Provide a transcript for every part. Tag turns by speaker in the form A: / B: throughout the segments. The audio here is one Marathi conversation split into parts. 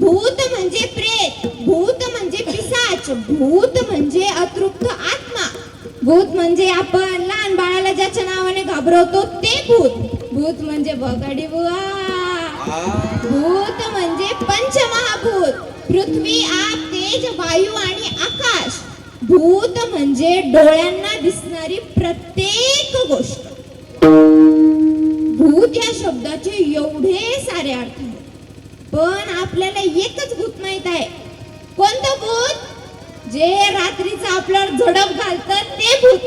A: भूत म्हणजे प्रेत भूत म्हणजे पिसाच भूत म्हणजे अतृप्त आत्मा. भूत म्हणजे आपण लहान बाळाला ज्याच्या नावाने घाबरवतो ते भूत. भूत म्हणजे बगाडी बुवा. भूत म्हणजे पंचमहाभूत. पृथ्वी आप तेज वायू आणि आकाश. भूत म्हणजे डोळ्यांना दिसणारी प्रत्येक गोष्ट. भूत या शब्दाचे एवढे सारे अर्थ पण आपल्याला एकच भूत माहीत आहे. कोणतं भूत? जे रात्रीच आपल्यावर झडप घालत ते भूत.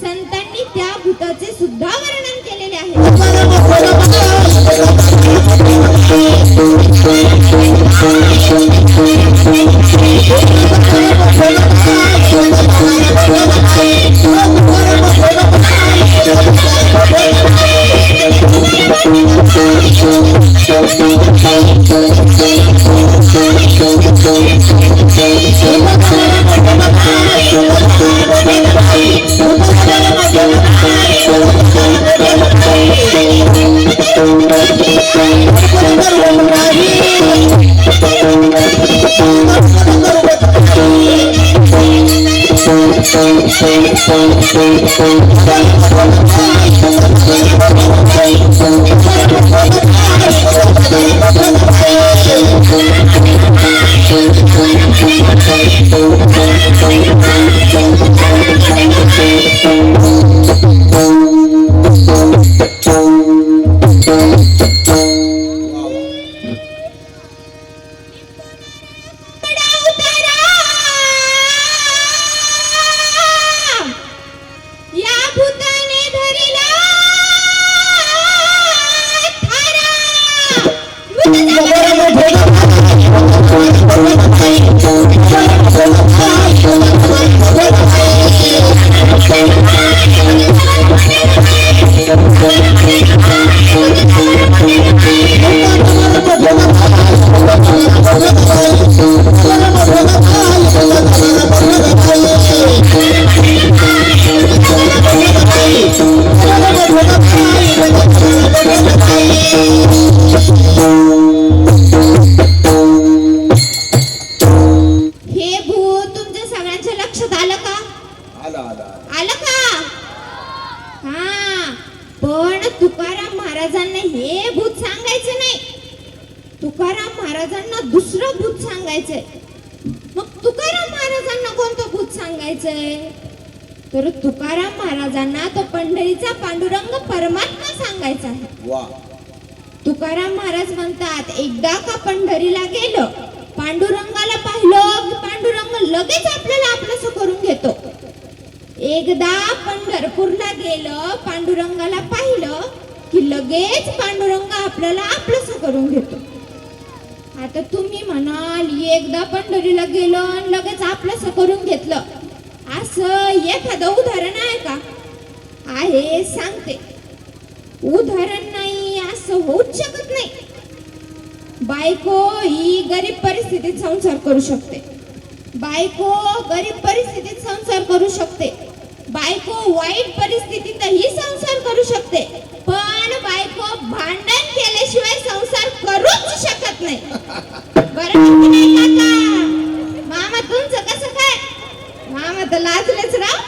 A: संतांनी त्या भूताचे सुद्धा वर्णन केलेले आहे. या हे भूत सांगायचं नाही. तुकाराम महाराजांना दुसरं भूत सांगायचंय. मग तुकाराम महाराजांना कोणतं भूत सांगायचंय? तर तुकाराम महाराजांना तो पंढरीचा पांडुरंग परमात्मा सांगायचा आहे. तुकाराम महाराज म्हणतात एकदा का पंढरीला गेलं पांडुरंगाला पाहिलं की पांडुरंग लगेच आपल्याला आपलंसं करून घेतो. एकदा पंढरपूरला गेलं पांडुरंगाला पाहिलं की लगेच पांडुरंग आपल्याला आपलंसं करून घेतो. आता तुम्ही म्हणाल एकदा पंढरीला गेलो आणि लगेच आपलंस करून घेतलं. असं एखादं उदाहरण आहे का? आहे सांगते. उदाहरण नाही असं होऊच शकत नाही. बायको ही गरीब परिस्थितीत संसार करू शकते. बायको गरीब परिस्थितीत संसार करू शकते. बायको वाईट परिस्थितीतही संसार करू शकते. बायको भांडण केल्याशिवाय संसार करूच शकत नाही. बरं नाही काका. मामा तुमचं कसं काय? मामा तर लाजलेच राव.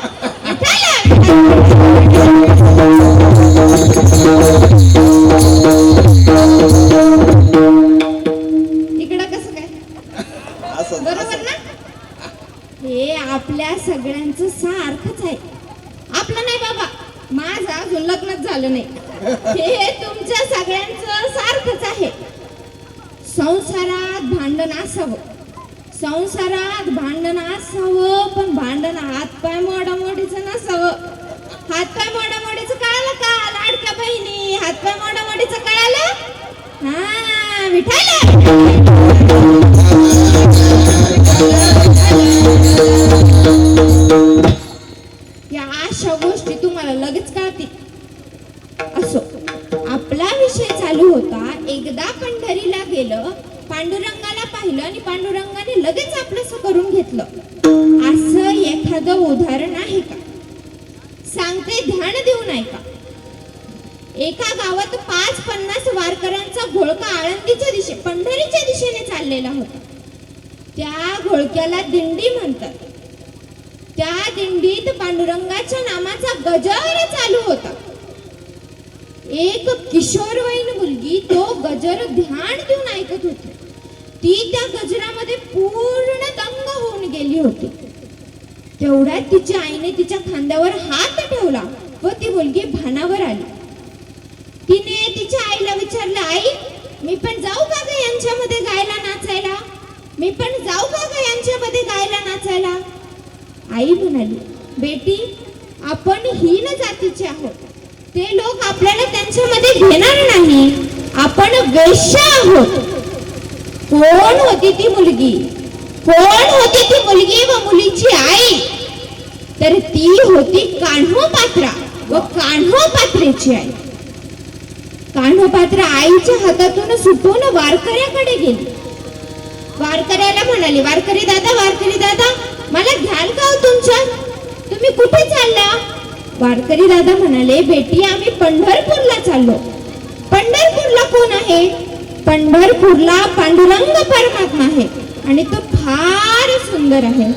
A: इकडं कसं काय?
B: असं.
A: बरोबर ना? हे आपल्या सगळ्यांचं सारखंच आहे. माझं अजून लग्नच झालं नाही. हे तुमच्या सगळ्यांचं सारखंच आहे. संसारात भांडण असावं. संसारात भांडण असावं पण भांडण हातपाय मोडामोडीचं नसावं. हातपाय मोडामोडीचं कळालं का लाडक्या बहिणी? हातपाय मोडामोडीचं कळालं? हा विठायला लगेच कळतील असो आपला विषय चालू होता एकदा पंढरीला गेलं पांडुरंगाला पाहिलं आणि पांडुरंगाने लगेच आपलंसं करून घेतलं. असं एखादं उदाहरण आहे का? सांगते ध्यान देऊन ऐका. एका गावात पाच पन्नास वारकऱ्यांचा घोळका आळंदीच्या दिशे पंढरीच्या दिशेने चाललेला होता. त्या घोळक्याला दिंडी म्हणतात. त्या दिंडीत पांडुरंगाच्या नामाचा गजर चालू होता. एक किशोरवयीन मुलगी तो गजर ध्यान देऊन ऐकत होती. ती त्या गजरामध्ये पूर्ण दंग होऊन गेली होती. तेवढ्यात तिच्या आईने तिच्या खांद्यावर हात ठेवला व ती मुलगी भानावर आली. तिने तिच्या आईला विचारलं आई मी पण जाऊ का ग यांच्यामध्ये गायला नाचायला? मी पण जाऊ का ग यांच्यामध्ये गायला नाचायला? आई म्हणाली बेटी आपण हीन जातीचे आहोत. ते लोक आपल्याला त्यांच्यामध्ये घेणार नाही. आपण वेश्या आहोत. कोण होती ती मुलगी? कोण होती ती मुलगी व मुलीची आई? तर ती होती कान्हो पात्रा व कान्हो पात्रेची आई. कान्हो पात्र आईच्या हातातून सुटून वारकऱ्याकडे गेली. वारकऱ्याला म्हणाली वारकरी दादा वारकरी दादा मला घ्याल का हो तुमच्या? तुम्ही कुठे चालला? वारकरी दादा म्हणाले बेटी आम्ही पंढरपूरला चाललो. पंढरपूरला कोण आहे? पंढरपूरला पांडुरंग परमात्मा आहे आणि तो फार सुंदर आहे.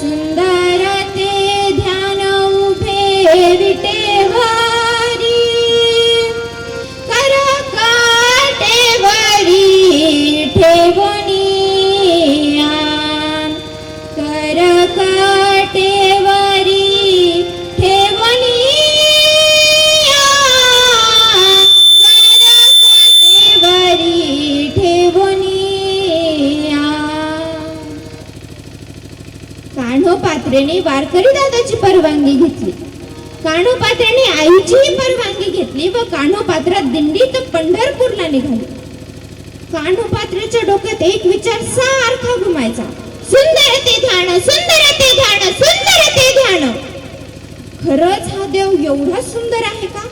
A: सुंदर ते ध्यान उभे विटेवा पात्रेने वारकरी दादाची परवानगी घेतली. कान्हो पात्रेने आईचीही परवानगी घेतली व कान्हो पात्रात दिंडीत पंढरपूरला निघाली. कान्हो पात्रेच्या डोक्यात एक विचार सारखा घुमायचा. सुंदर ते ध्यान सुंदर ते ध्यान सुंदर ते ध्यान. खरंच हा देव एवढा सुंदर आहे का?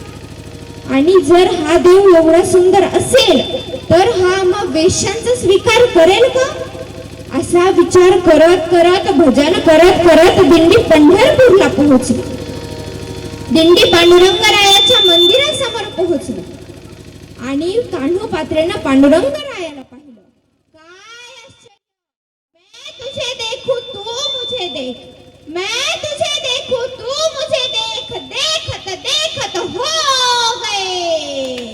A: आणि जर हा देव एवढा सुंदर असेल तर हा मग वेश्यांचा स्वीकार करेल का? असा विचार करत करत भजन करत करत दिंडी पंढरपूरला पोहोचली. दिंडी पांडुरंगरायाच्या मंदिरासमोर पोहोचली. आणि कान्हू पात्रेनं पांडुरंगरायाला पाहिलं. काय आश्चर्य! तुझे देखू तू मुझे देख. मैं तुझे देखू तू मुझे देख. देखत देखत हो गए.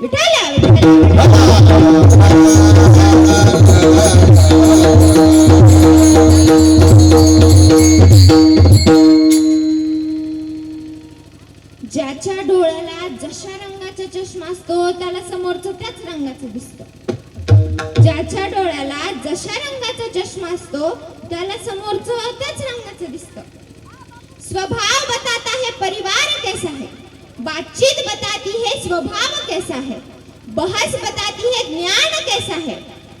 A: विठ्ठल ज्याच्या डोळ्याला जशा रंगाचा चष्मा असतो त्याला समोरच त्याच रंगाचं दिसतं. ज्याच्या डोळ्याला जशा रंगाचा चष्मा असतो त्याला समोरचं त्याच रंगाचं दिसत. स्वभाव बताता है परिवार कैसा है? बातचीत बताती है स्वभाव कैसा है? बहस बताती है ज्ञान कैसा है?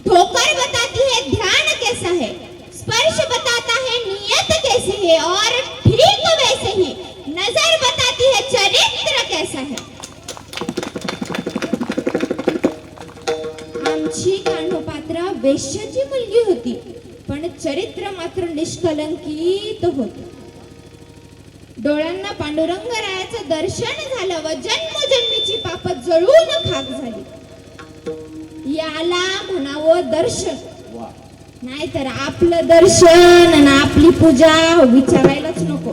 A: ठोकर बताती है ध्यान कैसा है? स्पर्श बताता है नियत कैसी है? और ठीक वैसे ही नजर बताती है चरित्र कैसा है? आमची कांडोपात्रा वेश्याची मुलगी होती पण चरित्र मात्र निष्कलंकित होत. डोळ्यांना पांडुरंग रायाचं दर्शन झालं व जन्मजन्मीची पाप जळून खाक झाली. याला म्हणावं दर्शन. नाहीतर आपलं दर्शन आणि आपली पूजा विचारायलाच नको.